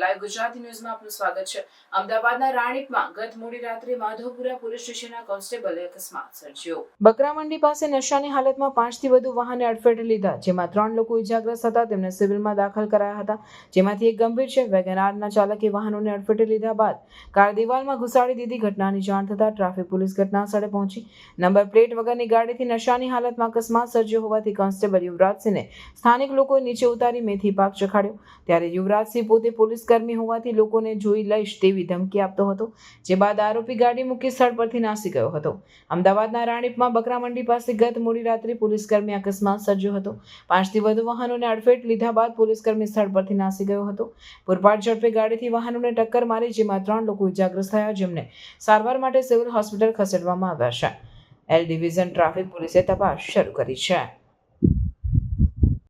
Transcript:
Live Gujarati ન્યૂઝમાં આપનું સ્વાગત છે. અમદાવાદના રાણીપમાં ગત મોડી રાત્રે માધવપુરા પોલીસ સ્ટેશનના કોન્સ્ટેબલે અકસ્માત સર્જ્યો. બકરામંડી પાસે નશાની હાલતમાં પાંચથી વધુ વાહને અડફેટે લીધા, જેમાં ત્રણ લોકો ઇજાગ્રસ્ત હતા, તેમને સિવિલમાં દાખલ કરાયા હતા. જેમાંથી એક ગંભીર છે, વેગનારના ચાલકે વાહનોને અડફેટે લીધા બાદ કાર દિવાલમાં ઘુસાડી દીધી ઘટનાની જાણ થતાં ટ્રાફિક પોલીસ ઘટના સ્થળે પહોંચી. નંબર પ્લેટ વગરની ગાડીથી નશાની હાલતમાં અકસ્માત સર્જ્યો હોવાથી કોન્સ્ટેબલ યુવરાજસિંહને સ્થાનિક લોકોએ નીચે ઉતારી મેથી પાક ચખાડ્યો. ત્યારે યુવરાજસિંહ પોતે પોલીસ કર્મી હોવાથી લોકોને જોઈ લઈશ તેવી ધમકી આપતો હતો, જે બાદ આરોપી ગાડી મૂકી સ્થળ પરથી નાસી ગયો હતો. અમદાવાદના રાણીપમાં બકરામંડી પાસે ગત મોડી રાત્રે પોલીસકર્મી અકસ્માત સર્જ્યો હતો. પાંચથી વધુ વાહનોને અડફેટ લીધા બાદ પોલીસકર્મી સ્થળ પરથી નાસી ગયો હતો. પૂરપાટ ઝડપે ગાડીથી વાહનોને ટક્કર મારી, જેમાં ત્રણ લોકો ઇજાગ્રસ્ત થયા, જેમને સારવાર માટે સિવિલ હોસ્પિટલ ખસેડવામાં આવ્યા છે. એલ ડિવિઝન ટ્રાફિક પોલીસે તપાસ શરૂ કરી છે.